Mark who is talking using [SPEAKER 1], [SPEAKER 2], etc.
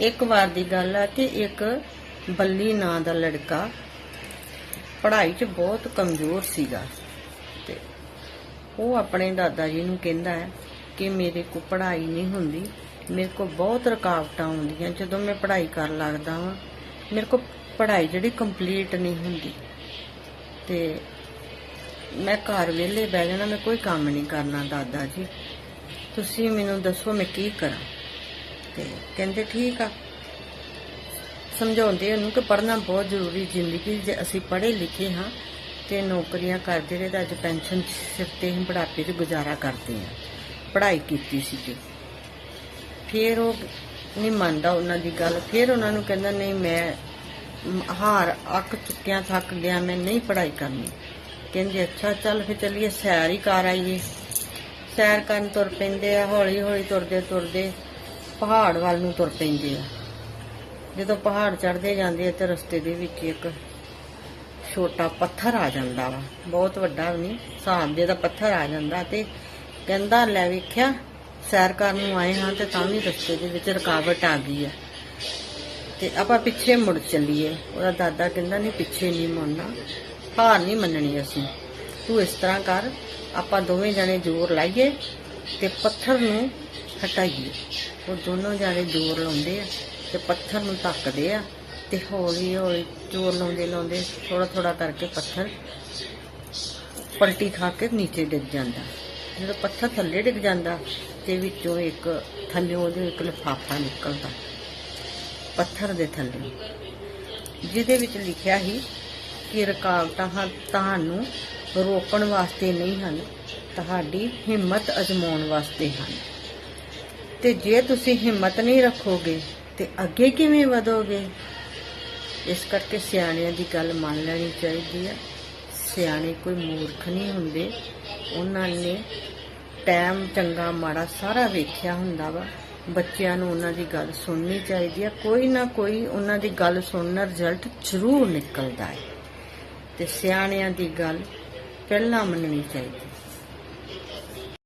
[SPEAKER 1] ਇੱਕ ਵਾਰ ਦੀ ਗੱਲ ਆ ਕਿ ਇੱਕ ਬੱਲੀ ਨਾਂ ਦਾ ਲੜਕਾ ਪੜ੍ਹਾਈ 'ਚ ਬਹੁਤ ਕਮਜ਼ੋਰ ਸੀਗਾ ਤੇ ਉਹ ਆਪਣੇ ਦਾਦਾ ਜੀ ਨੂੰ ਕਹਿੰਦਾ ਹੈ ਕਿ ਮੇਰੇ ਕੋ ਪੜ੍ਹਾਈ ਨਹੀਂ ਹੁੰਦੀ, ਮੇਰੇ ਕੋ ਬਹੁਤ ਰੁਕਾਵਟਾਂ ਆਉਂਦੀਆਂ, ਜਦੋਂ ਮੈਂ ਪੜ੍ਹਾਈ ਕਰਨ ਲੱਗਦਾ ਹਾਂ ਮੇਰੇ ਕੋ ਪੜ੍ਹਾਈ ਜਿਹੜੀ ਕੰਪਲੀਟ ਨਹੀਂ ਹੁੰਦੀ ਤੇ ਮੈਂ ਘਰ ਵਿਹਲੇ ਬਹਿ ਜਾਣਾ, ਮੈਂ ਕੋਈ ਕੰਮ ਨਹੀਂ ਕਰਨਾ ਦਾਦਾ ਜੀ। ਤੁਸੀਂ ਮੈਨੂੰ ਦੱਸੋ ਮੈਂ ਕੀ ਕਰਾਂ। ਤੇ ਕਹਿੰਦੇ ਠੀਕ ਆ। ਸਮਝਾਉਂਦੇ ਉਹਨੂੰ ਕਿ ਪੜ੍ਹਨਾ ਬਹੁਤ ਜ਼ਰੂਰੀ ਜ਼ਿੰਦਗੀ ਜੇ ਅਸੀਂ ਪੜ੍ਹੇ ਲਿਖੇ ਹਾਂ ਤੇ ਨੌਕਰੀਆਂ ਕਰਦੇ ਰਹੇ ਤਾਂ ਅੱਜ ਪੈਨਸ਼ਨ ਸਿਰ ਤੇ ਹੀ ਬੁਢਾਪੇ 'ਚ ਗੁਜ਼ਾਰਾ ਕਰਦੇ ਹਾਂ। ਪੜ੍ਹਾਈ ਕੀਤੀ ਸੀ ਤੇ। ਫਿਰ ਉਹ ਨਹੀਂ ਮੰਨਦਾ ਉਹਨਾਂ ਦੀ ਗੱਲ। ਫਿਰ ਉਹਨਾਂ ਨੂੰ ਕਹਿੰਦਾ, ਨਹੀਂ, ਮੈਂ ਹਾਰ ਅੱਕ ਚੁੱਕਿਆ, ਥੱਕ ਗਿਆ, ਮੈਂ ਨਹੀਂ ਪੜ੍ਹਾਈ ਕਰਨੀ। ਕਹਿੰਦੇ, ਅੱਛਾ, ਚੱਲ ਫਿਰ ਚੱਲੀਏ, ਸੈਰ ਹੀ ਕਰ ਆਈਏ। ਸੈਰ ਕਰਨ ਤੁਰ ਪੈਂਦੇ ਆ ਹੌਲੀ ਹੌਲੀ ਤੁਰਦੇ ਤੁਰਦੇ ਪਹਾੜ ਵੱਲ ਨੂੰ ਤੁਰ ਪੈਂਦੇ ਆ। ਜਦੋਂ ਪਹਾੜ ਚੜ੍ਹਦੇ ਜਾਂਦੇ ਆ ਤੇ ਰਸਤੇ ਦੇ ਵਿੱਚ ਇੱਕ ਛੋਟਾ ਪੱਥਰ ਆ ਜਾਂਦਾ ਵਾ। ਬਹੁਤ ਵੱਡਾ ਨਹੀਂ ਹਿਸਾਬ ਦੇ ਦਾ ਪੱਥਰ ਆ ਜਾਂਦਾ ਤੇ ਕਹਿੰਦਾ, ਲੈ ਵੇਖਿਆ, ਸੈਰ ਕਰਨ ਨੂੰ ਆਏ ਹਾਂ ਤੇ ਤਾਂ ਵੀ ਰਸਤੇ ਦੇ ਵਿੱਚ ਰੁਕਾਵਟ ਆ ਗਈ ਆ। ਤੇ ਆਪਾਂ ਪਿੱਛੇ ਮੁੜ ਚੱਲੀਏ। ਉਹਦਾ ਦਾਦਾ ਕਹਿੰਦਾ, ਨਹੀਂ, ਪਿੱਛੇ ਨਹੀਂ ਮੁੜਨਾ। ਹਾਰ ਨਹੀਂ ਮੰਨਣੀ ਅਸੀਂ। ਤੂੰ ਇਸ ਤਰ੍ਹਾਂ ਕਰ, ਆਪਾਂ ਦੋਵੇਂ ਜਣੇ ਜ਼ੋਰ ਲਾਈਏ ਤੇ ਪੱਥਰ ਨੂੰ ਹਟਾਈਏ। ਉਹ ਦੋਨੋਂ ਜਾਣੇ ਜ਼ੋਰ ਲਾਉਂਦੇ ਆ ਤੇ ਪੱਥਰ ਨੂੰ ਧੱਕਦੇ ਆ ਤੇ ਹੌਲੀ ਹੌਲੀ ਜ਼ੋਰ ਲਾਉਂਦੇ ਲਾਉਂਦੇ ਥੋੜਾ ਥੋੜਾ ਕਰਕੇ ਪੱਥਰ ਪਲਟੀ ਖਾ ਕੇ ਨੀਚੇ ਡਿੱਗ ਜਾਂਦਾ। ਜਦੋਂ ਪੱਥਰ ਥੱਲੇ ਡਿੱਗ ਜਾਂਦਾ ਤੇ ਵਿੱਚੋਂ ਇੱਕ ਥੱਲੇ ਉਹਦੇ ਇੱਕ ਲਿਫਾਫਾ ਨਿਕਲਦਾ ਪੱਥਰ ਦੇ ਥੱਲੇ। ਜਿਹਦੇ ਵਿੱਚ ਲਿਖਿਆ ਸੀ ਕਿ ਰੁਕਾਵਟਾਂ ਤੁਹਾਨੂੰ ਰੋਕਣ ਵਾਸਤੇ ਨਹੀਂ ਹਨ, ਤੁਹਾਡੀ ਹਿੰਮਤ ਅਜਮਾਉਣ ਵਾਸਤੇ ਹਨ। ਤੇ ਜੇ ਤੁਸੀਂ ਹਿੰਮਤ ਨਹੀਂ ਰੱਖੋਗੇ ਤੇ ਅੱਗੇ ਕਿਵੇਂ ਵਧੋਗੇ? ਇਸ ਕਰਕੇ ਸਿਆਣਿਆਂ ਦੀ ਗੱਲ ਮੰਨ ਲੈਣੀ ਚਾਹੀਦੀ ਹੈ ਸਿਆਣੇ ਕੋਈ ਮੂਰਖ ਨਹੀਂ ਹੁੰਦੇ। ਉਹਨਾਂ ਨੇ ਟਾਈਮ ਚੰਗਾ ਮਾੜਾ ਸਾਰਾ ਵੇਖਿਆ ਹੁੰਦਾ ਵਾ। ਬੱਚਿਆਂ ਨੂੰ ਉਹਨਾਂ ਦੀ ਗੱਲ ਸੁਣਨੀ ਚਾਹੀਦੀ ਹੈ ਕੋਈ ਨਾ ਕੋਈ ਉਹਨਾਂ ਦੀ ਗੱਲ ਸੁਣਨ ਰਿਜ਼ਲਟ ਜ਼ਰੂਰ ਨਿਕਲਦਾ ਹੈ। ਤੇ ਸਿਆਣਿਆਂ ਦੀ ਗੱਲ ਪਹਿਲਾਂ ਮੰਨਣੀ ਚਾਹੀਦੀ।